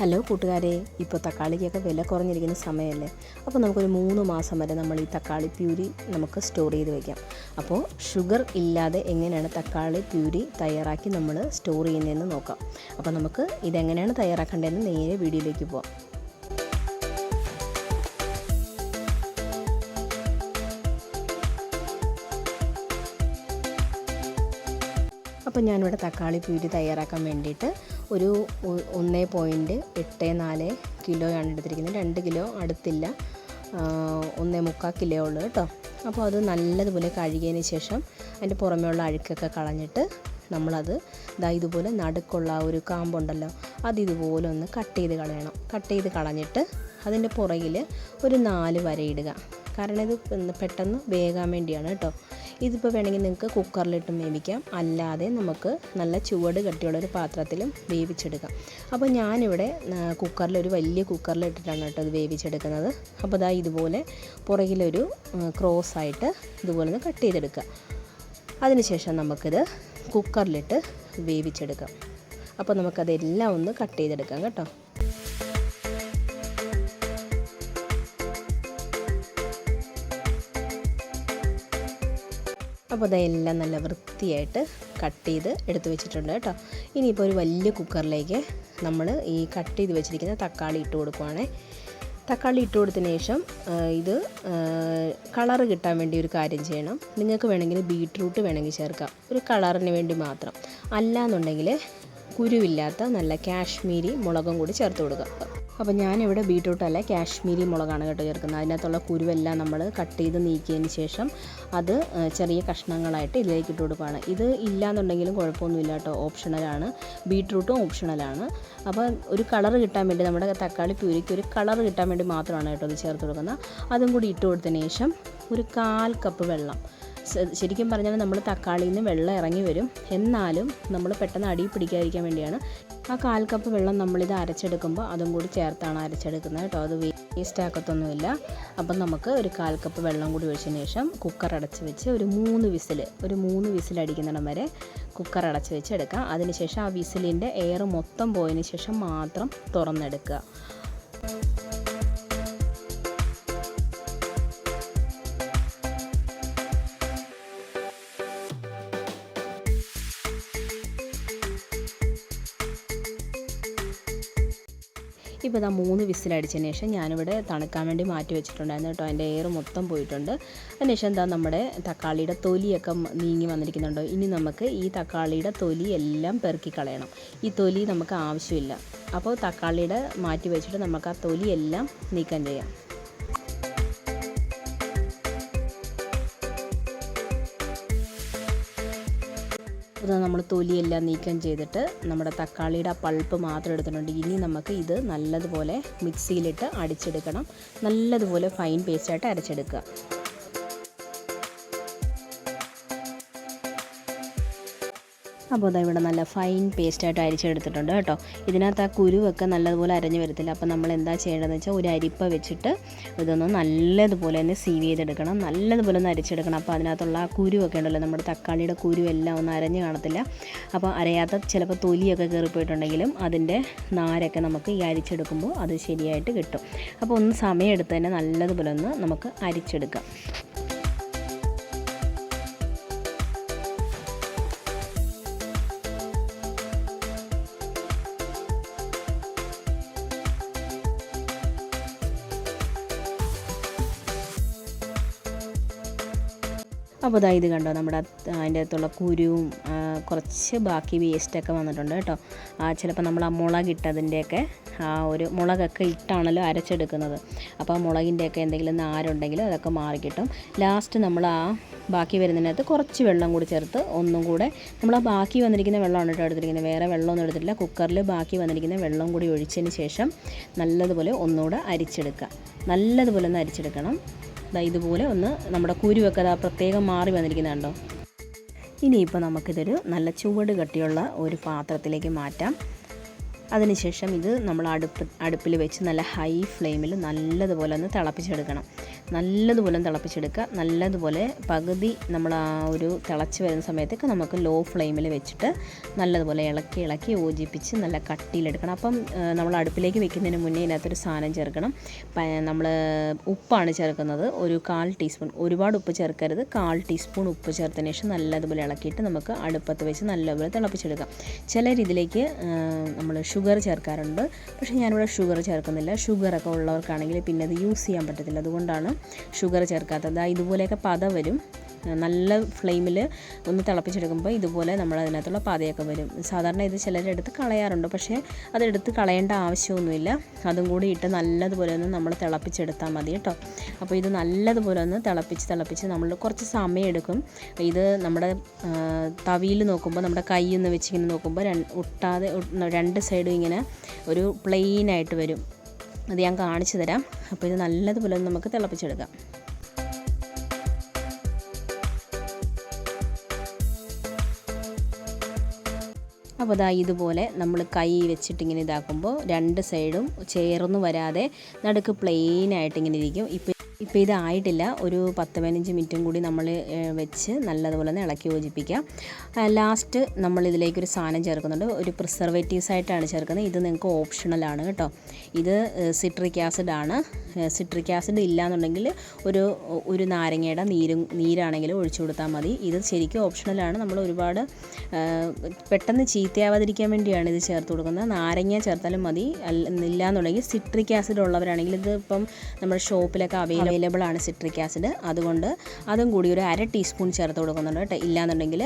Hello കൂട്ടുകാരെ ഇപ്പോൾ തക്കാളിക്കൊക്കെ വില കുറഞ്ഞിരിക്കുന്ന സമയമല്ലേ? അപ്പോൾ നമുക്കൊരു മൂന്ന് മാസം വരെ നമ്മൾ ഈ തക്കാളി പ്യൂരി നമുക്ക് സ്റ്റോർ ചെയ്ത് വയ്ക്കാം അപ്പോൾ ഷുഗർ ഇല്ലാതെ എങ്ങനെയാണ് തക്കാളി പ്യൂരി തയ്യാറാക്കി നമ്മൾ സ്റ്റോർ ചെയ്യുന്നതെന്ന് നോക്കാം. അപ്പോൾ നമുക്ക് ഇതെങ്ങനെയാണ് തയ്യാറാക്കേണ്ടതെന്ന് നേരെ വീഡിയോയിലേക്ക് പോവാം. അപ്പോൾ ഞാനിവിടെ തക്കാളി പ്യൂരി തയ്യാറാക്കാൻ വേണ്ടിയിട്ട് ഒരു ഒന്ന് പോയിന്റ് എട്ട് നാല് കിലോയാണ് എടുത്തിരിക്കുന്നത്. രണ്ട് കിലോ അടുത്തില്ല. ഒന്നേ മുക്കാൽ കിലോ ഉള്ളു കേട്ടോ. അപ്പോൾ അത് നല്ലതുപോലെ കഴുകിയതിന് ശേഷം അതിന്റെ പുറമേയുള്ള അഴുക്കൊക്കെ കളഞ്ഞിട്ട് നമ്മളത് ഇതാ ഇതുപോലെ നടുക്കുള്ള ഒരു കാമ്പുണ്ടല്ലോ അത് ഇതുപോലെ ഒന്ന് കട്ട് ചെയ്ത് കളയണം. കട്ട് ചെയ്ത് കളഞ്ഞിട്ട് അതിന്റെ പുറകിൽ ഒരു നാല് വരയിടുക കാരണം ഇത് പെട്ടെന്ന് വേകാൻ വേണ്ടിയാണ് കേട്ടോ. ഇതിപ്പോൾ വേണമെങ്കിൽ നിങ്ങൾക്ക് കുക്കറിലിട്ടും വേവിക്കാം. അല്ലാതെ നമുക്ക് നല്ല ചുവട് കട്ടിയുള്ള ഒരു പാത്രത്തിലും വേവിച്ചെടുക്കാം. അപ്പോൾ ഞാനിവിടെ കുക്കറിൽ ഒരു വലിയ കുക്കറിലിട്ടിട്ടാണ് കേട്ടോ ഇത് വേവിച്ചെടുക്കുന്നത്. അപ്പോൾ ഇതാ ഇതുപോലെ പുറകിലൊരു ക്രോസ് ആയിട്ട് ഇതുപോലെ ഒന്ന് കട്ട് ചെയ്തെടുക്കുക. അതിനുശേഷം നമുക്കിത് കുക്കറിലിട്ട് വേവിച്ചെടുക്കാം. അപ്പോൾ നമുക്കതെല്ലാം ഒന്ന് കട്ട് ചെയ്തെടുക്കാം കേട്ടോ. അപ്പോൾ അതെല്ലാം നല്ല വൃത്തിയായിട്ട് കട്ട് ചെയ്ത് എടുത്ത് വെച്ചിട്ടുണ്ട് കേട്ടോ. ഇനിയിപ്പോൾ ഒരു വലിയ കുക്കറിലേക്ക് നമ്മൾ ഈ കട്ട് ചെയ്ത് വെച്ചിരിക്കുന്ന തക്കാളി ഇട്ട് കൊടുക്കുവാണേ. തക്കാളി ഇട്ട് കൊടുത്തതിന് ശേഷം ഇത് കളറ് കിട്ടാൻ വേണ്ടി ഒരു കാര്യം ചെയ്യണം. നിങ്ങൾക്ക് വേണമെങ്കിൽ ബീട്രൂട്ട് വേണമെങ്കിൽ ചേർക്കാം. ഒരു കളറിന് വേണ്ടി മാത്രം. അല്ലാന്നുണ്ടെങ്കിൽ കുരുവില്ലാത്ത നല്ല കാശ്മീരി മുളകും കൂടി ചേർത്ത് കൊടുക്കുക. അപ്പോൾ ഞാനിവിടെ ബീട്രൂട്ടല്ല കാശ്മീരി മുളകാണ് കേട്ടോ ചേർക്കുന്നത്. അതിനകത്തുള്ള കുരുവെല്ലാം നമ്മൾ കട്ട് ചെയ്ത് നീക്കിയതിന് ശേഷം അത് ചെറിയ കഷ്ണങ്ങളായിട്ട് ഇതിലേക്ക് ഇട്ട് കൊടുക്കുകയാണ്. ഇത് ഇല്ലാന്നുണ്ടെങ്കിലും കുഴപ്പമൊന്നുമില്ല കേട്ടോ. ഓപ്ഷണലാണ് ബീട്രൂട്ടും ഓപ്ഷണലാണ് അപ്പോൾ ഒരു കളർ കിട്ടാൻ വേണ്ടി നമ്മുടെ തക്കാളി പ്യൂരിക്ക് ഒരു കളർ കിട്ടാൻ വേണ്ടി മാത്രമാണ് കേട്ടോ ഇത് ചേർത്ത് കൊടുക്കുന്നത്. അതും കൂടി ഇട്ട് കൊടുത്തതിന് ശേഷം ഒരു കാൽ കപ്പ് വെള്ളം ശരിക്കും പറഞ്ഞാൽ നമ്മൾ തക്കാളിയിൽ നിന്ന് വെള്ളം ഇറങ്ങി വരും. എന്നാലും നമ്മൾ പെട്ടെന്ന് അടി പിടിക്കാതിരിക്കാൻ വേണ്ടിയാണ്. ആ കാൽ കപ്പ് വെള്ളം നമ്മളിത് അരച്ചെടുക്കുമ്പോൾ അതും കൂടി ചേർത്താണ് അരച്ചെടുക്കുന്നത് കേട്ടോ. അത് വേസ്റ്റ് ആക്കത്തൊന്നുമില്ല. അപ്പം നമുക്ക് ഒരു കാൽ കപ്പ് വെള്ളം കൂടി ഒഴിച്ചതിന് ശേഷം കുക്കർ അടച്ച് വെച്ച് ഒരു മൂന്ന് വിസിൽ ഒരു മൂന്ന് വിസിൽ അടിക്കുന്നിടം വരെ കുക്കർ അടച്ച് വെച്ച് എടുക്കാം. അതിനുശേഷം ആ വിസിലിന്റെ എയർ മൊത്തം പോയതിന് ശേഷം മാത്രം തുറന്നെടുക്കുക. ഇപ്പോൾ ഇതാ മൂന്ന് വിസിലടിച്ചതിന് ശേഷം ഞാനിവിടെ തണുക്കാൻ വേണ്ടി മാറ്റി വെച്ചിട്ടുണ്ടായിരുന്നു കേട്ടോ. അതിന്റെ എയർ മൊത്തം പോയിട്ടുണ്ട്. അതിനുശേഷം എന്താ നമ്മുടെ തക്കാളിയുടെ തൊലിയൊക്കെ നീങ്ങി വന്നിരിക്കുന്നുണ്ടോ? ഇനി നമുക്ക് ഈ തക്കാളിയുടെ തൊലി എല്ലാം പെറുക്കി കളയണം. ഈ തൊലി നമുക്ക് ആവശ്യമില്ല. അപ്പോൾ തക്കാളിയുടെ മാറ്റി വെച്ചിട്ട് നമുക്ക് ആ തൊലിയെല്ലാം നീക്കം ചെയ്യാം. ഇത് നമ്മൾ തൊലിയെല്ലാം നീക്കം ചെയ്തിട്ട് നമ്മുടെ തക്കാളിയുടെ പൾപ്പ് മാത്രം എടുത്തിട്ടുണ്ട്. ഇനി നമുക്ക് ഇത് നല്ലതുപോലെ മിക്സിയിലിട്ട് അടിച്ചെടുക്കണം. നല്ലതുപോലെ ഫൈൻ പേസ്റ്റായിട്ട് അരച്ചെടുക്കുക. അപ്പോൾ അതാ ഇവിടെ നല്ല ഫൈൻ പേസ്റ്റായിട്ട് അരിച്ചെടുത്തിട്ടുണ്ട് കേട്ടോ. ഇതിനകത്ത് ആ കുരുവൊക്കെ നല്ലതുപോലെ അരഞ്ഞു വരത്തില്ല. അപ്പോൾ നമ്മൾ എന്താ ചെയ്യേണ്ടതെന്ന് വെച്ചാൽ ഒരു അരിപ്പ വെച്ചിട്ട് ഇതൊന്ന് നല്ലതുപോലെ തന്നെ സീവ് ചെയ്തെടുക്കണം. നല്ലതുപോലെ ഒന്ന് അരിച്ചെടുക്കണം. അപ്പോൾ അതിനകത്തുള്ള ആ കുരുവൊക്കെ ഉണ്ടല്ലോ നമ്മുടെ തക്കാളിയുടെ കുരു എല്ലാം ഒന്ന് അരഞ്ഞ് കാണത്തില്ല. അപ്പോൾ അരയാത്ത ചിലപ്പോൾ തൊലിയൊക്കെ കയറിപ്പോയിട്ടുണ്ടെങ്കിലും അതിന്റെ നാരൊക്കെ നമുക്ക് ഈ അരിച്ചെടുക്കുമ്പോൾ അത് ശരിയായിട്ട് കിട്ടും. അപ്പോൾ ഒന്ന് സമയമെടുത്ത് തന്നെ നല്ലതുപോലെ ഒന്ന് നമുക്ക് അരിച്ചെടുക്കാം. അപ്പോൾ ഇതാ ഇത് കണ്ടോ നമ്മുടെ അത് അതിന്റെ അകത്തുള്ള കുരുവും കുറച്ച് ബാക്കി വേസ്റ്റൊക്കെ വന്നിട്ടുണ്ട് കേട്ടോ. ആ ചിലപ്പോൾ നമ്മൾ ആ മുളക് ഇട്ടതിന്റെയൊക്കെ ആ ഒരു മുളകൊക്കെ ഇട്ടാണല്ലോ അരച്ചെടുക്കുന്നത്. അപ്പോൾ ആ മുളകിന്റെയൊക്കെ എന്തെങ്കിലും നാരുണ്ടെങ്കിൽ അതൊക്കെ മാറിക്കിട്ടും. ലാസ്റ്റ് നമ്മൾ ആ ബാക്കി വരുന്നതിനകത്ത് കുറച്ച് വെള്ളം കൂടി ചേർത്ത് ഒന്നും കൂടെ നമ്മൾ ആ ബാക്കി വന്നിരിക്കുന്ന വെള്ളമാണ് കേട്ടോ എടുത്തിരിക്കുന്നത്. വേറെ വെള്ളമൊന്നും എടുത്തിട്ടില്ല. കുക്കറിൽ ബാക്കി വന്നിരിക്കുന്ന വെള്ളം കൂടി ഒഴിച്ചതിന് ശേഷം നല്ലതുപോലെ ഒന്നുകൂടെ അരിച്ചെടുക്കുക. നല്ലതുപോലെ ഒന്ന് അരിച്ചെടുക്കണം. ഇതുപോലെ ഒന്ന് നമ്മുടെ കുരുവൊക്കെ ദാ പ്രത്യേകം മാറി വന്നിരിക്കുന്നുണ്ടോ ഇനിയിപ്പോൾ നമുക്കിതൊരു നല്ല ചുവട് കട്ടിയുള്ള ഒരു പാത്രത്തിലേക്ക് മാറ്റാം. അതിനുശേഷം ഇത് നമ്മൾ അടുപ്പ് അടുപ്പിൽ വെച്ച് നല്ല ഹൈ ഫ്ലെയിമിൽ നല്ലതുപോലെ ഒന്ന് തിളപ്പിച്ചെടുക്കണം. നല്ലതുപോലെ തിളപ്പിച്ചെടുക്കുക. നല്ലതുപോലെ പകുതി നമ്മൾ ആ ഒരു തിളച്ച് വരുന്ന സമയത്തേക്ക് നമുക്ക് ലോ ഫ്ലെയിമിൽ വെച്ചിട്ട് നല്ലതുപോലെ ഇളക്കി ഇളക്കി യോജിപ്പിച്ച് നല്ല കട്ടിയിലെടുക്കണം. അപ്പം നമ്മൾ അടുപ്പിലേക്ക് വെക്കുന്നതിന് മുന്നേ ഇതിനകത്തൊരു സാധനം ചേർക്കണം. നമ്മൾ ഉപ്പാണ് ചേർക്കുന്നത്. ഒരു കാൽ ടീസ്പൂൺ ഒരുപാട് ഉപ്പ് ചേർക്കരുത്. കാൽ ടീസ്പൂൺ ഉപ്പ് ചേർത്തതിന് ശേഷം നല്ലതുപോലെ ഇളക്കിയിട്ട് നമുക്ക് അടുപ്പത്ത് വെച്ച് നല്ലപോലെ തിളപ്പിച്ചെടുക്കാം. ചിലർ ഇതിലേക്ക് നമ്മൾ ഷുഗർ ചേർക്കാറുണ്ട്. പക്ഷേ ഞാനിവിടെ ഷുഗർ ചേർക്കുന്നില്ല. ഷുഗറൊക്കെ ഉള്ളവർക്കാണെങ്കിൽ പിന്നെ അത് യൂസ് ചെയ്യാൻ പറ്റത്തില്ല. അതുകൊണ്ടാണ് ഷുഗർ ചേർക്കാത്തത്. ഇതുപോലെയൊക്കെ പത വരും. നല്ല ഫ്ലെയിമിൽ ഒന്ന് തിളപ്പിച്ചെടുക്കുമ്പോൾ ഇതുപോലെ നമ്മൾ അതിനകത്തുള്ള പാതയൊക്കെ വരും. സാധാരണ ഇത് ചിലരെടുത്ത് കളയാറുണ്ട്. പക്ഷേ അതെടുത്ത് കളയേണ്ട ആവശ്യമൊന്നുമില്ല. അതും കൂടി ഇട്ട് നല്ലതുപോലെ ഒന്ന് നമ്മൾ തിളപ്പിച്ചെടുത്താൽ മതി കേട്ടോ. അപ്പോൾ ഇത് നല്ലതുപോലെ ഒന്ന് തിളപ്പിച്ച് തിളപ്പിച്ച് നമ്മൾ കുറച്ച് സമയം എടുക്കും. ഇത് നമ്മുടെ തവിയിൽ നോക്കുമ്പോൾ നമ്മുടെ കൈ ഒന്ന് വെച്ച് ഇങ്ങനെ നോക്കുമ്പോൾ ഒട്ടാതെ ഒട്ട് രണ്ട് സൈഡും ഇങ്ങനെ ഒരു പ്ലെയിനായിട്ട് വരും. അത് ഞാൻ കാണിച്ചു തരാം. അപ്പോൾ ഇത് നല്ലതുപോലെ നമുക്ക് തിളപ്പിച്ചെടുക്കാം. അപ്പോൾ ദാ ഇതുപോലെ നമ്മൾ കൈ വെച്ചിട്ടിങ്ങനെ ഇതാക്കുമ്പോൾ രണ്ട് സൈഡും ചേർന്ന് വരാതെ നടുക്ക് ഇങ്ങനെ ഇരിക്കും. ഇപ്പോൾ ഇപ്പോൾ ഇതായിട്ടില്ല ഒരു പത്ത് പതിനഞ്ച് മിനിറ്റും കൂടി നമ്മൾ വെച്ച് നല്ലതുപോലെ തന്നെ ഇളക്കി യോജിപ്പിക്കാം. ലാസ്റ്റ് നമ്മൾ ഇതിലേക്കൊരു സാധനം ചേർക്കുന്നുണ്ട്. ഒരു പ്രിസർവേറ്റീവ്സ് ആയിട്ടാണ് ചേർക്കുന്നത്. ഇത് നിങ്ങൾക്ക് ഓപ്ഷണലാണ് കേട്ടോ. ഇത് സിട്രിക് ആസിഡ് ആണ്. സിട്രിക് ആസിഡ് ഇല്ലാന്നുണ്ടെങ്കിൽ ഒരു ഒരു നാരങ്ങയുടെ നീരും നീരാണെങ്കിലും ഒഴിച്ചു കൊടുത്താൽ മതി. ഇത് ശരിക്കും ഓപ്ഷണലാണ് നമ്മൾ ഒരുപാട് പെട്ടെന്ന് ചീത്തയാവാതിരിക്കാൻ വേണ്ടിയാണ് ഇത് ചേർത്ത് കൊടുക്കുന്നത്. നാരങ്ങ ചേർത്താലും മതി. അല്ല എന്നുണ്ടെങ്കിൽ സിട്രിക് ആസിഡ് ഉള്ളവരാണെങ്കിൽ ഇത് ഇപ്പം നമ്മുടെ ഷോപ്പിലൊക്കെ അവൈലബിൾ ആണ് സിട്രിക് ആസിഡ് അതുകൊണ്ട് അതും കൂടി ഒരു അര ടീസ്പൂൺ ചേർത്ത് കൊടുക്കുന്നുണ്ട് കേട്ടോ. ഇല്ലാന്നുണ്ടെങ്കിൽ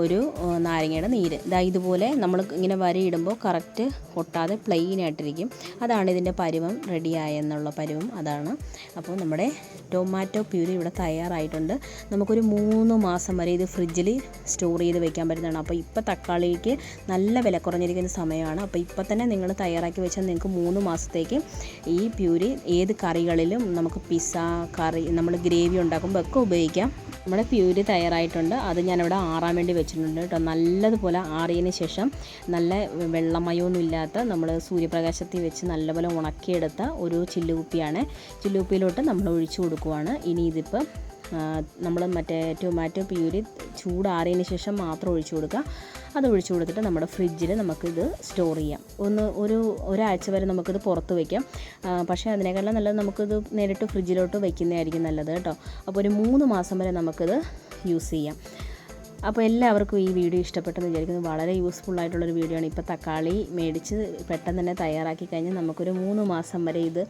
ഒരു നാരങ്ങയുടെ നീര്. ഇതാ ഇതുപോലെ നമ്മൾ ഇങ്ങനെ വരയിടുമ്പോൾ കറക്റ്റ് ഒട്ടാതെ പ്ലെയിൻ ആയിട്ടിരിക്കും. അതാണ് ഇതിന്റെ പരുവം റെഡിയായെന്നുള്ള പരുവം. അതാണ് അപ്പോൾ നമ്മുടെ ടൊമാറ്റോ പ്യൂരി ഇവിടെ തയ്യാറായിട്ടുണ്ട്. നമുക്കൊരു മൂന്ന് മാസം വരെ ഇത് ഫ്രിഡ്ജിൽ സ്റ്റോർ ചെയ്ത് വെക്കാൻ പറ്റുന്നതാണ്. അപ്പോൾ ഇപ്പോൾ തക്കാളിക്ക് നല്ല വില കുറഞ്ഞിരിക്കുന്ന സമയമാണ്. അപ്പോൾ ഇപ്പോൾ തന്നെ നിങ്ങൾ തയ്യാറാക്കി വെച്ചാൽ നിങ്ങൾക്ക് മൂന്ന് മാസത്തേക്ക് ഈ പ്യൂരി ഏത് കറികളിലും നമുക്ക് പിസ്സ കറി നമ്മൾ ഗ്രേവി ഉണ്ടാക്കുമ്പോൾ ഒക്കെ ഉപയോഗിക്കാം. നമ്മുടെ പ്യൂരി തയ്യാറായിട്ടുണ്ട്. അത് ഞാനിവിടെ ആറാൻ വേണ്ടി വെച്ചിട്ടുണ്ട് കേട്ടോ. നല്ലതുപോലെ ആറിയതിന് ശേഷം നല്ല വെള്ളമയമൊന്നും ഇല്ലാത്ത നമ്മൾ സൂര്യപ്രകാശത്തിൽ വെച്ച് നല്ലപോലെ ഉണക്കിയെടുത്ത ഒരു ചില്ലുകുപ്പിയാണ്. ചില്ലുകുപ്പിയിലോട്ട് നമ്മൾ ഒഴിച്ചു കൊടുക്കുവാണ്. ഇനി ഇതിപ്പോൾ നമ്മൾ മറ്റേ ടൊമാറ്റോ പ്യൂരി ചൂടാറിയതിന് ശേഷം മാത്രം ഒഴിച്ചു കൊടുക്കുക. അത് ഒഴിച്ചു കൊടുത്തിട്ട് നമ്മുടെ ഫ്രിഡ്ജിൽ നമുക്കിത് സ്റ്റോർ ചെയ്യാം. ഒന്ന് ഒരു ഒരാഴ്ച വരെ നമുക്കിത് പുറത്ത് വയ്ക്കാം പക്ഷേ അതിനേക്കാളും നല്ലത് നമുക്കിത് നേരിട്ട് ഫ്രിഡ്ജിലോട്ട് വയ്ക്കുന്നതായിരിക്കും നല്ലത് കേട്ടോ. അപ്പോൾ ഒരു മൂന്ന് മാസം വരെ നമുക്കിത് യൂസ് ചെയ്യാം. അപ്പോൾ എല്ലാവർക്കും ഈ വീഡിയോ ഇഷ്ടപ്പെട്ടെന്ന് വിചാരിക്കുന്നു. വളരെ യൂസ്ഫുൾ ആയിട്ടുള്ളൊരു വീഡിയോ ആണ്. ഇപ്പോൾ തക്കാളി മേടിച്ച് പെട്ടെന്ന് തന്നെ തയ്യാറാക്കി കഴിഞ്ഞാൽ നമുക്കൊരു മൂന്ന് മാസം വരെ ഇത്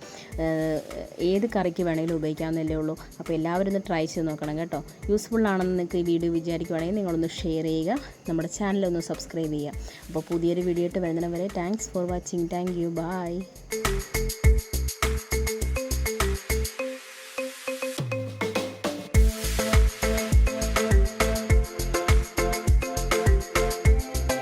ഏത് കറിക്ക് വേണമെങ്കിലും ഉപയോഗിക്കാവുന്നല്ലേ ഉള്ളൂ. അപ്പോൾ എല്ലാവരും ഒന്ന് ട്രൈ ചെയ്ത് നോക്കണം കേട്ടോ. യൂസ്ഫുൾ ആണെന്ന് നിങ്ങൾക്ക് ഈ വീഡിയോ വിചാരിക്കുവാണെങ്കിൽ നിങ്ങളൊന്ന് ഷെയർ ചെയ്യുക. നമ്മുടെ ചാനലൊന്ന് സബ്സ്ക്രൈബ് ചെയ്യുക. അപ്പോൾ പുതിയൊരു വീഡിയോ ഇട്ട് വരുന്നതിന് വരെ thanks for watching thank you bye